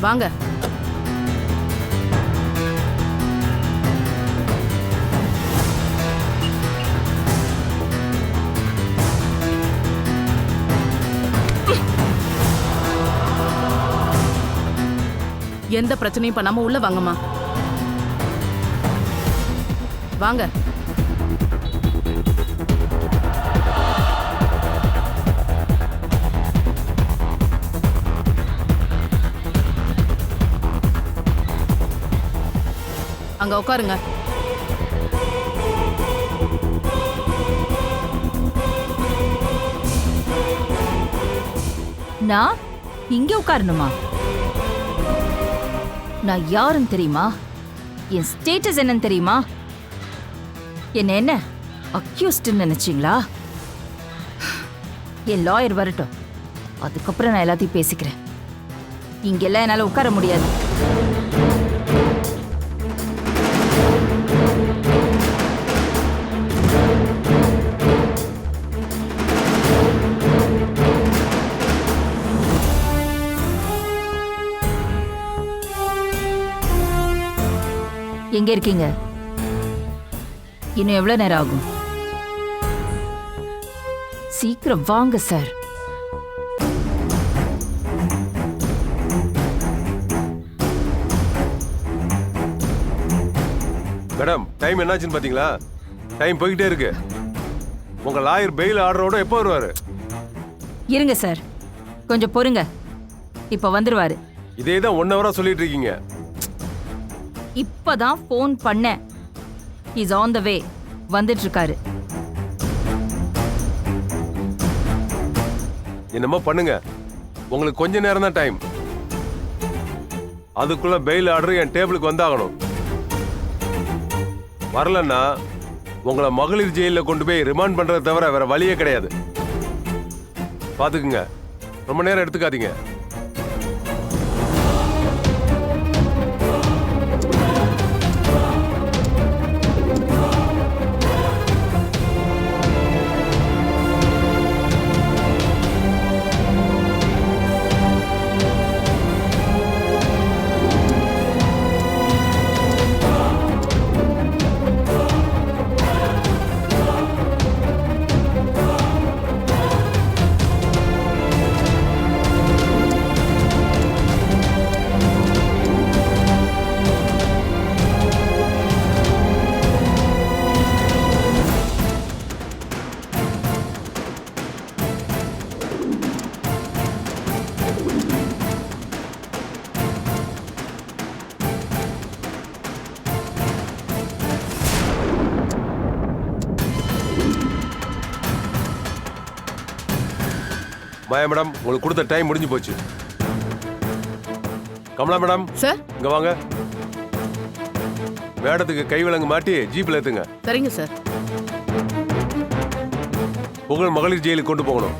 வாங்க. எந்த பிரச்சனையும் பண்ணாம உள்ள வாங்கம்மா. வாங்க. அங்க உட்காருங்க நான் இங்கே உட்காரணுமா நான் யாருன்னு தெரியுமா? என் ஸ்டேட்டஸ் என்னன்னு தெரியுமா? என்ன என்ன? அக்யூஸ்ட்னு நினைச்சீங்களா? என் லாயர் வரட்டும். அதுக்கப்புறம் நான் எல்லாத்தையும் பேசிக்கிறேன். இங்கெல்லாம் என்னால உட்கார முடியாது. எங்க இருக்கீங்க? இன்னும் எவ்வளவு நேரம் ஆகும்? சீக்கிரம் வாங்க சார். மேடம் டைம் என்னாச்சுன்னு பாத்தீங்களா? டைம் போய்கிட்டே இருக்கு. உங்க லாயர் பெயில் ஆர்டரோட எப்போ வருவாரு? இருங்க சார். கொஞ்சம் பொறுங்க. இப்ப வந்துருவாரு. இதே தான் ஒன் ஹவரா சொல்லிட்டு இருக்கீங்க. இப்பதான் ஃபோன் பண்ணேன். இஸ் ஆன் த வே வந்துட்டு இருக்காரு என்னமோ பண்ணுங்க. உங்களுக்கு கொஞ்ச நேரம் தான் டைம் அதுக்குள்ள பெயில் ஆர்டர் என் டேபிளுக்கு வந்தாகணும். வரலன்னா உங்களை மகளிர் ஜெயிலில் கொண்டு போய் ரிமாண்ட் பண்ணுறத தவிர வேற வழியே கிடையாது. பார்த்துக்குங்க. ரொம்ப நேரம் எடுத்துக்காதீங்க. மாயா மேடம் உங்களுக்கு கொடுத்த டைம் முடிஞ்சு போச்சு. Kamala madam sir? இங்க வாங்க. மேடத்துக்கு கை விலங்கு மாட்டி ஜீப்ல ஏத்துங்க. சரிங்க சார். புகழ் மகளிர் ஜெயிலுக்கு கொண்டு போகணும்.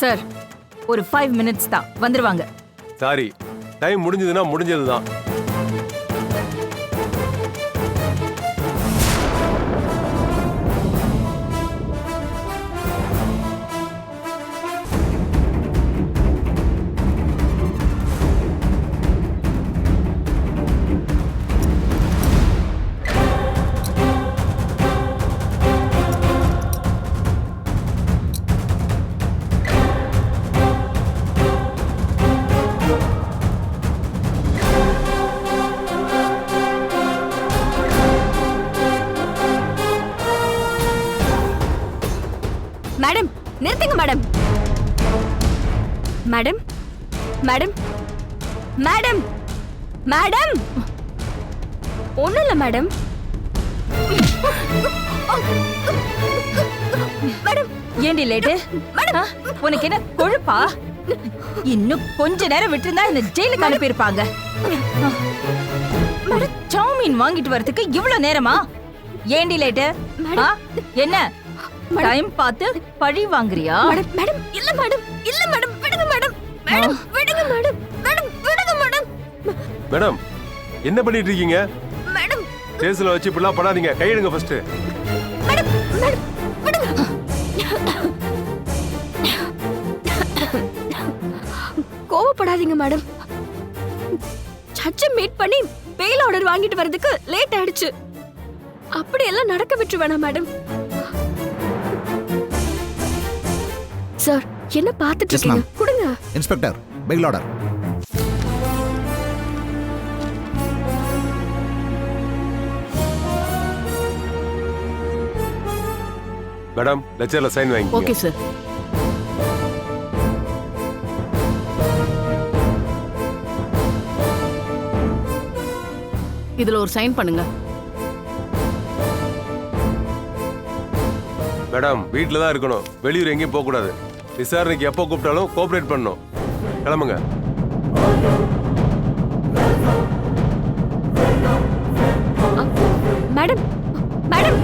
சார் ஒரு ஃபைவ் மினிட்ஸ் தான். வந்துருவாங்க. சாரி டைம் முடிஞ்சதுன்னா முடிஞ்சதுதான். Madam madam? Madam? Madam? Madam? ஒண்ணும் இல்ல மேடம். ஏண்டி லேட்டு? ஆ? உனக்கு என்ன கொழுப்பா? இன்னும் கொஞ்ச நேரம் விட்டுருந்தா இந்த ஜெயிலுக்கு அனுப்பியிருப்பாங்க. ஒரு சௌமீன் வாங்கிட்டு வரதுக்கு இவ்வளவு நேரமா? ஏண்டி லேட்டு? என்ன? டைம் பார்த்து பழி வாங்குறியா? Madam madam. இல்ல மேடம். இல்ல மேடம். மேடம் மேடம் விடுங்க மேடம் மேடம் விடுங்க மேடம். மேடம் என்ன பண்ணிட்டு இருக்கீங்க? மேடம். சேஸ்ல வச்சு இப்படிலாம் பண்ணாதீங்க. கையிடுங்க ஃபர்ஸ்ட் மேடம் மேடம் விடுங்க. கோவப்படாதீங்க மேடம். ஜட்ஜை மீட் பண்ணி பெயில் ஆர்டர் வாங்கிட்டு வரதுக்கு லேட் ஆயிடுச்சு. அப்படியெல்லாம் நடக்க விட்டு வேணாம் மேடம். சார் என்ன பார்த்துட்டு. இருக்கீங்க? இன்ஸ்பெக்டர் பெயில் ஆர்டர் மேடம் லெக்சர்ல சைன் ஓகே வாங்கிக்கோங்க சார். இதுல ஒரு சைன் பண்ணுங்க. மேடம் வீட்டில் தான் இருக்கணும். வெளியூர் எங்கேயும் போக கூடாது விசாரணைக்கு எப்போ கூப்பிட்டாலும் கோஆபரேட் பண்ணணும் கிளம்புங்க. Madam madam.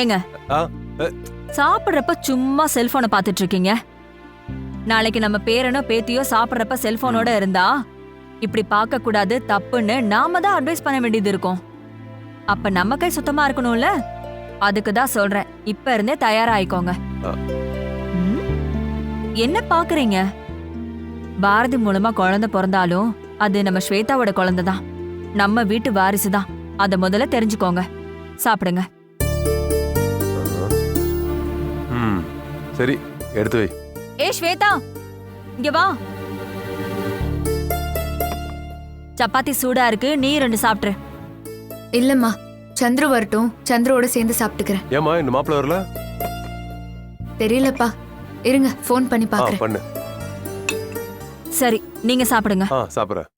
ஏங்க சாப்பிடுறப்ப சும்மா செல்போனை பார்த்துட்டு இருக்கீங்க? நாளைக்கு நம்ம பேரனோ பேத்தியோ சாப்பிடுறப்ப செல்போனோட இருந்தா இப்படி பார்க்க கூடாது தப்புன்னு நாம தான் அட்வைஸ் பண்ண வேண்டியது இருக்கும். அப்ப நம்ம கை சுத்தமா இருக்கணும்ல? அதுக்கு தான் சொல்றேன். இப்ப இருந்தே தயாராயிக்கோங்க? என்ன பாக்குறீங்க பாரதி மூலமா குழந்தை பிறந்தாலும் அது நம்ம ஸ்வேதாவோட குழந்தை தான். நம்ம வீட்டு வாரிசு தான். அத முதல்ல தெரிஞ்சுக்கோங்க. சாப்பிடுங்க. சரி எடுத்து வை. ஏ ஸ்வேதா! இங்க வா. சப்பாத்தி சூடா இருக்கு நீ ரெண்டு சாப்பிட்ரு இல்லம்மா சந்துரு வரட்டும் சந்துருவோட சேர்ந்து சாப்பிட்டுக்கிறேன். ஏமா இந்த மாப்பிள்ள வரல? தெரியலப்பா இருங்க ஃபோன் பண்ணி ஆ பாக்குறேன். பண்ணு. சரி நீங்க சாப்பிடுங்க. ஆ சாப்பிட்றேன்.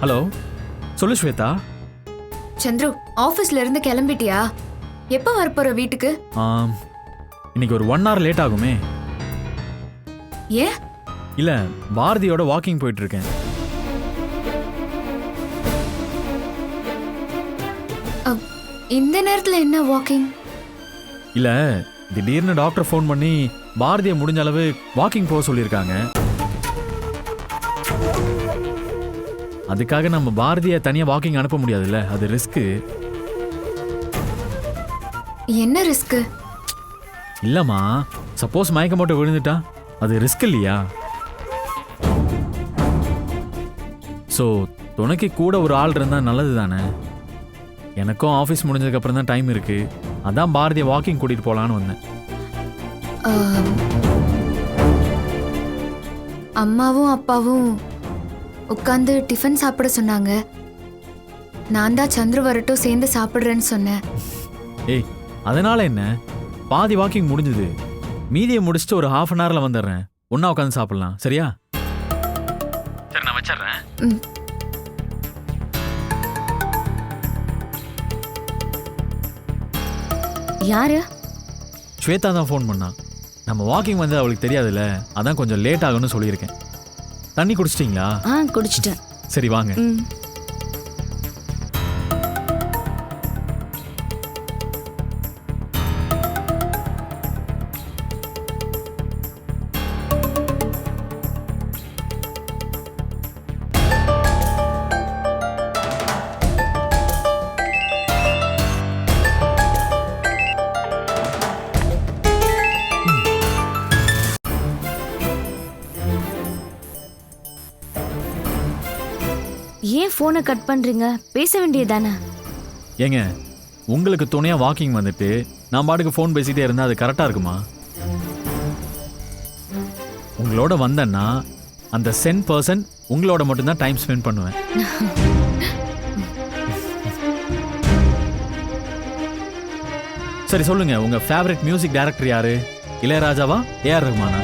ஹலோ. சொல்லு ஸ்வேதா. சந்துரு ஆபீஸ்ல இருந்து கிளம்பிட்டியா? எப்போ வரப்போற வீட்டுக்கு? ஆம், இன்னைக்கு ஒரு ஒன் ஹவர் லேட் ஆகுமே. ஏன் இல்ல பாரதியோட வாக்கிங் போயிட்டு இருக்கேன் இந்த நேரத்துல என்ன வாக்கிங் இல்ல திடீர்னு டாக்டர் ஃபோன் பண்ணி பாரதியை முடிஞ்ச அளவு வாக்கிங் போக சொல்லியிருக்காங்க. அதுக்காக நம்ம பாரதியை தனியா வாக்கிங் அனுப்ப முடியாதுல்ல? அது ரிஸ்க்கு என்ன ரிஸ்க் இல்லம்மா சப்போஸ் மயக்க மட்டும் விழுந்துட்டா? அது ரிஸ்க் இல்லையா? ஸோ துணைக்கு கூட ஒரு ஆள் இருந்தால் நல்லது தானே? எனக்கும் ஆஃபீஸ் முடிஞ்சதுக்கு அப்புறம் தான் டைம் இருக்கு. அதான் பாரதியை வாக்கிங் கூட்டிட்டு போகலான்னு வந்தேன். அம்மாவும் அப்பாவும் உட்காந்து டிஃபன் சாப்பிட சொன்னாங்க. நான் தான் சந்துரு வரட்டும் சேர்ந்து சாப்பிடுறேன்னு சொன்னேன். ஏய் அதனால என்ன? பாதி வாக்கிங் முடிஞ்சது. மீதியை முடிச்சுட்டு ஒரு ஹாஃப் அன் ஹவரில் வந்துடுறேன். ஒன்றா உட்காந்து சாப்பிடலாம். சரியா? சரி நான் வச்சிடுறேன். ம். யாரு? ஸ்வேதா தான் ஃபோன் பண்ணா. நம்ம வாக்கிங் வந்து அவளுக்கு தெரியாதுல்ல. அதான் கொஞ்சம் லேட் ஆகும்னு சொல்லியிருக்கேன். தண்ணி குடிச்சிட்டிங்களா? ஆ குடிச்சிட்டேன். சரி வாங்க. ம். ஏன் ஃபோனை கட் பண்ணுறீங்க பேச வேண்டியதானே ஏங்க உங்களுக்கு துணையாக வாக்கிங் வந்துட்டு நான் பாட்டுக்கு ஃபோன் பேசிகிட்டே இருந்தால் அது கரெக்டாக இருக்குமா? உங்களோட வந்தேன்னா அந்த சென் பர்சன் உங்களோட மட்டும்தான் டைம் ஸ்பெண்ட் பண்ணுவேன். சரி சொல்லுங்க உங்க ஃபேவரட் மியூசிக் டைரக்டர் யாரு? இளையராஜாவா? ஏஆர் ரஹ்மானா